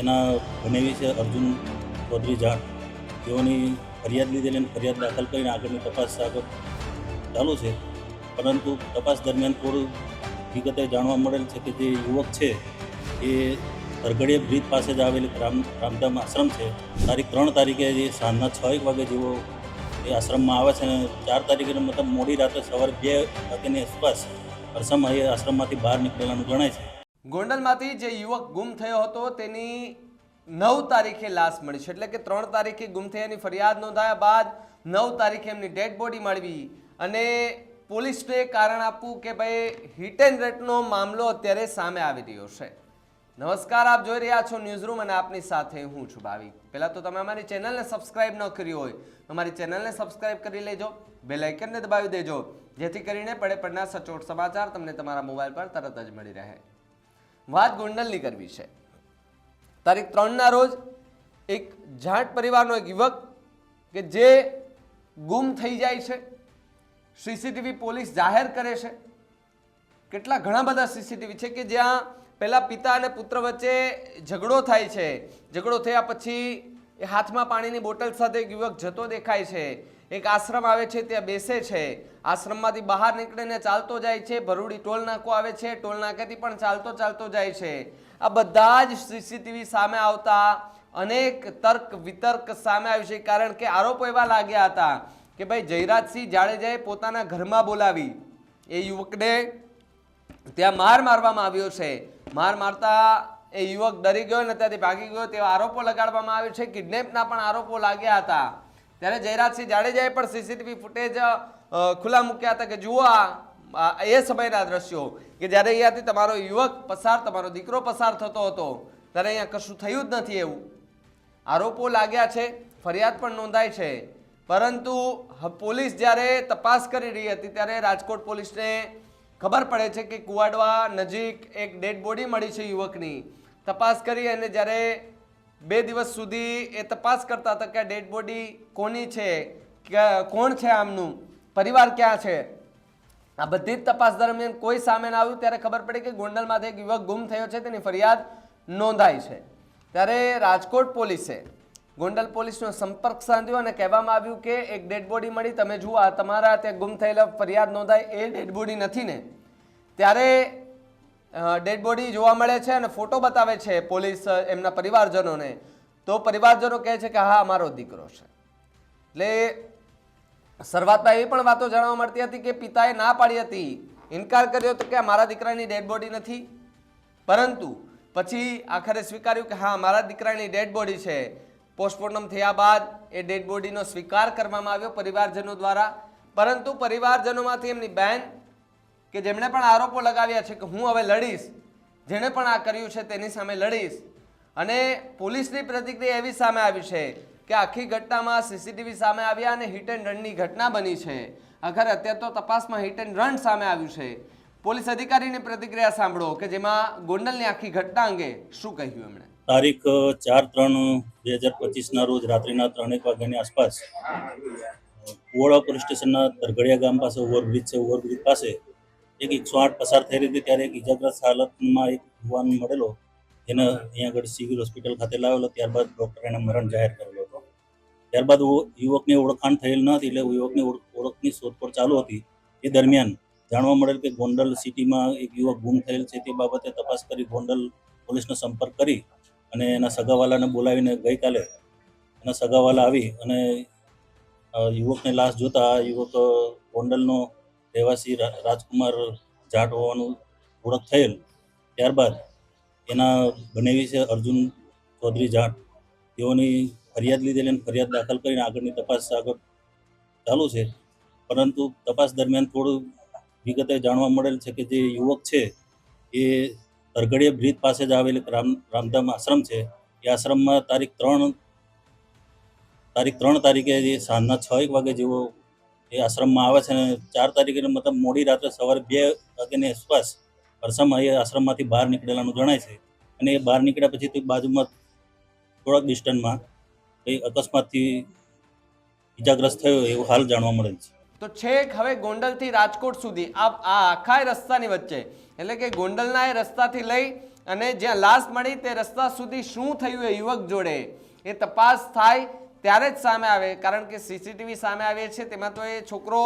એના બનેવી છે અર્જુન ચૌધરી જાટ તેઓની ફરિયાદ લીધેલી અને ફરિયાદ દાખલ કરીને આગળની તપાસ આગળ ચાલુ છે. પરંતુ તપાસ દરમિયાન થોડું વિગતે જાણવા મળેલ છે કે જે યુવક છે, એ અરગડીયા બ્રિજ પાસે જ આવેલી રામ, રામધામ આશ્રમ છે. તારીખ ત્રણ તારીખે જે સાંજના છ એક વાગે જેવો એ આશ્રમમાં આવે છે અને ચાર તારીખે મતલબ મોડી રાત્રે સવારે બે વાગ્યાની આસપાસ અરસામાં એ આશ્રમમાંથી બહાર નીકળેલાનું જણાય છે. ગોંડલમાંથી જે યુવક ગુમ થયો હતો, તેની નવ તારીખે લાશ મળી છે. એટલે કે ત્રણ તારીખે ગુમ થયાની ફરિયાદ નોંધાયા બાદ નવ તારીખે એમની ડેડ બોડી મળવી. અને પોલીસને કારણ આપવું કે ભાઈ હિટ એન્ડ રેટનો મામલો અત્યારે સામે આવી રહ્યો છે. નમસ્કાર, આપ જોઈ રહ્યા છો ન્યૂઝરૂમ અને આપની સાથે હું છું ભાવિક પહેલાં તો તમે અમારી ચેનલને સબસ્ક્રાઇબ ન કરી હોય, અમારી ચેનલને સબસ્ક્રાઇબ કરી લેજો બેલ આઇકનને દબાવી દેજો, જેથી કરીને પડે પડના સચોટ સમાચાર તમને તમારા મોબાઈલ પર તરત જ મળી રહે. વાત ગુંડલની કરવી છે. તારીખ ત્રણના રોજ એક જાટ પરિવારનો એક યુવક કે જે ગુમ થઈ જાય છે, સીસીટીવી પોલીસ જાહેર કરે છે. કેટલા ઘણા બધા સીસીટીવી છે કે જ્યાં પહેલાં પિતા અને પુત્ર વચ્ચે ઝઘડો થાય છે. ઝઘડો થયા પછી એ હાથમાં પાણીની બોટલ સાથે યુવક જતો દેખાય છે. એક આશ્રમ આવે છે, ત્યાં બેસે છે. આશ્રમમાંથી બહાર નીકળીને ચાલતો જાય છે, ભરૂડી ટોલ નાકો આવે છે, ટોલ નાકેથી પણ ચાલતો ચાલતો જાય છે. આ બધા જ સીસીટીવી સામે આવતા અનેક તર્ક વિતર્ક સામે આવ્યું છે, કારણ કે આરોપો એવા લાગ્યા હતા કે ભાઈ જયરાજસિંહ જાડેજાએ પોતાના ઘરમાં બોલાવી. એ યુવકને ત્યાં માર મારવામાં આવ્યો છે. માર મારતા એ યુવક ડરી ગયો અને ત્યાંથી ભાગી ગયો. તેવા આરોપો લગાડવામાં આવ્યો છે. કિડનેપના પણ આરોપો લાગ્યા હતા. ત્યારે જયરાજસિંહ જાડેજાએ પણ સીસીટીવી ફૂટેજ ખુલ્લા મૂક્યા હતા કે જુઓ આ એ સમયના દ્રશ્યો કે જ્યારે અહીંયાથી તમારો યુવક પસાર, તમારો દીકરો પસાર થતો હતો, ત્યારે અહીંયા કશું થયું જ નથી એવું. આરોપો લાગ્યા છે, ફરિયાદ પણ નોંધાઈ છે. પરંતુ પોલીસ જ્યારે તપાસ કરી રહી હતી, ત્યારે રાજકોટ પોલીસને ખબર પડે છે કે કુવાડવા નજીક એક ડેડ બોડી મળી છે યુવકની. તપાસ કરી અને જ્યારે બે દિવસ સુધી એ તપાસ કરતા હતા કે ડેડ બોડી કોની છે કોણ છે આમનું, પરિવાર ક્યાં છે? આ બધી જ તપાસ દરમિયાન કોઈ સામે ના આવ્યું, ત્યારે ખબર પડી કે ગોંડલમાંથી એક યુવક ગુમ થયો છે, તેની ફરિયાદ નોંધાઈ છે. ત્યારે રાજકોટ પોલીસે ગોંડલ પોલીસનો સંપર્ક સાધ્યો અને કહેવામાં આવ્યું કે એક ડેડ બોડી મળી, તમે જુઓ, આ તમારા ત્યાં ગુમ થયેલા ફરિયાદ નોંધાય, એ ડેડ બોડી નથી ને. ત્યારે ડેડ બોડી જોવા મળે છે અને ફોટો બતાવે છે પોલીસ એમના પરિવારજનોને. તો પરિવારજનો કહે છે કે, હા અમારો દીકરો છે. એટલે શરૂઆતમાં એવી પણ વાતો જાણવા મળતી હતી કે પિતાએ ના પાડી હતી. ઇનકાર કર્યો હતો કે મારા દીકરાની ડેડ બોડી નથી. પરંતુ પછી આખરે સ્વીકાર્યું કે, હા, મારા દીકરાની ડેડ બોડી છે. પોસ્ટમોર્ટમ થયા બાદ એ ડેડ બોડીનો સ્વીકાર કરવામાં આવ્યો પરિવારજનો દ્વારા. પરંતુ પરિવારજનોમાંથી એમની બહેન કે જેમણે પણ આરોપો લગાવ્યા છે કે હું હવે લડીશ, જેણે પણ આ કર્યું છે તેની સામે લડીશ. અને પોલીસની પ્રતિક્રિયા એવી સામે આવી છે કે આખી ઘટનામાં સીસીટીવી સામે આવ્યા અને હિટ એન્ડ રનની ઘટના બની છે. અગર અત્યારે તો તપાસમાં હિટ એન્ડ રન સામે આવ્યું છે. પોલીસ અધિકારીની પ્રતિક્રિયા સાંભળો કે જેમાં ગોંડલની આખી ઘટના અંગે શું કહ્યું એમણે? તારીખ ચાર ત્રણ બે હજાર પચીસના રોજ રાત્રિના ત્રણેક વાગ્યાની આસપાસ કુવાડા પોલીસ સ્ટેશનના તરઘડિયા ગામ પાસે ઓવરબ્રિજ છે, ઓવરબ્રિજ પાસે એક એકસો આઠ પસાર થઈ રહી હતી ત્યારે એક ઇજાગ્રસ્ત હાલતમાં એક યુવાન મળેલો એને અહીંયા આગળ સિવિલ હોસ્પિટલ ખાતે લાવેલો, ત્યારબાદ ડૉક્ટર એને મરણ જાહેર કરેલો હતો. ત્યારબાદ યુવકની ઓળખાણ થયેલ ન હતી એટલે યુવકની ઓળખ- ઓળખની શોધખોળ ચાલુ હતી. એ દરમિયાન જાણવા મળેલ કે ગોંડલ સિટીમાં એક યુવક ગુમ થયેલ છે તે બાબતે તપાસ કરી ગોંડલ પોલીસનો સંપર્ક કરી અને એના સગાવાલાને બોલાવીને ગઈકાલે એના સગાવાલા આવી અને યુવકને લાશ જોતા યુવક ગોંડલનો રહેવાસી રાજકુમાર જાટ હોવાનું ઓળખ થયેલ. ત્યારબાદ એના બનેવી છે અર્જુન ચૌધરી જાટ. તેઓની ફરિયાદ લીધેલી અને ફરિયાદ દાખલ કરીને આગળની તપાસ આગળ ચાલુ છે. પરંતુ તપાસ દરમિયાન થોડું વિગતે જાણવા મળેલ છે કે જે યુવક છે એ તરગડીયા બ્રિજ પાસે જ આવેલ રામ, રામધામ આશ્રમ છે. એ આશ્રમમાં તારીખ ત્રણ તારીખ ત્રણ તારીખે જે સાંજના છ એક વાગે જેવો એ આશ્રમમાં આવે છે અને ચાર તારીખે મતલબ મોડી રાત્રે સવારે બે વાગ્યાની આસપાસ પરસામાં એ આશ્રમમાંથી બહાર નીકળેલાનું જણાય છે. અને એ બહાર નીકળ્યા પછી તે બાજુમાં થોડાક ડિસ્ટન્સમાં કંઈ અકસ્માતથી ઈજાગ્રસ્ત થયો એવું હાલ જાણવા મળે છે. તો છેક હવે ગોંડલથી રાજકોટ સુધી આ આ આખા રસ્તાની વચ્ચે, એટલે કે ગોંડલના એ રસ્તાથી લઈ અને જ્યાં લાશ મળી તે રસ્તા સુધી શું થયું એ યુવક જોડે? એ તપાસ થાય ત્યારે જ સામે આવે, કારણ કે સીસીટીવી સામે આવે છે, તેમાં તો એ છોકરો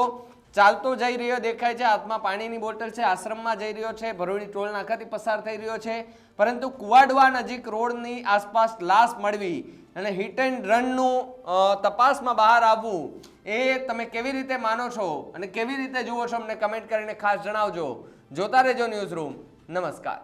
ચાલતો જઈ રહ્યો દેખાય છે, હાથમાં પાણીની બોટલ છે, આશ્રમમાં જઈ રહ્યો છે ભરોડી ટોલ નાકાથી પસાર થઈ રહ્યો છે, પરંતુ કુવાડવા નજીક રોડની આસપાસ લાશ મળવી અને હિટ એન્ડ રનનું તપાસમાં બહાર આવવું, એ તમે કેવી રીતે માનો છો અને કેવી રીતે જુઓ છો અમને કમેન્ટ કરીને ખાસ જણાવજો. જોતા રહેજો ન્યૂઝ રૂમ નમસ્કાર.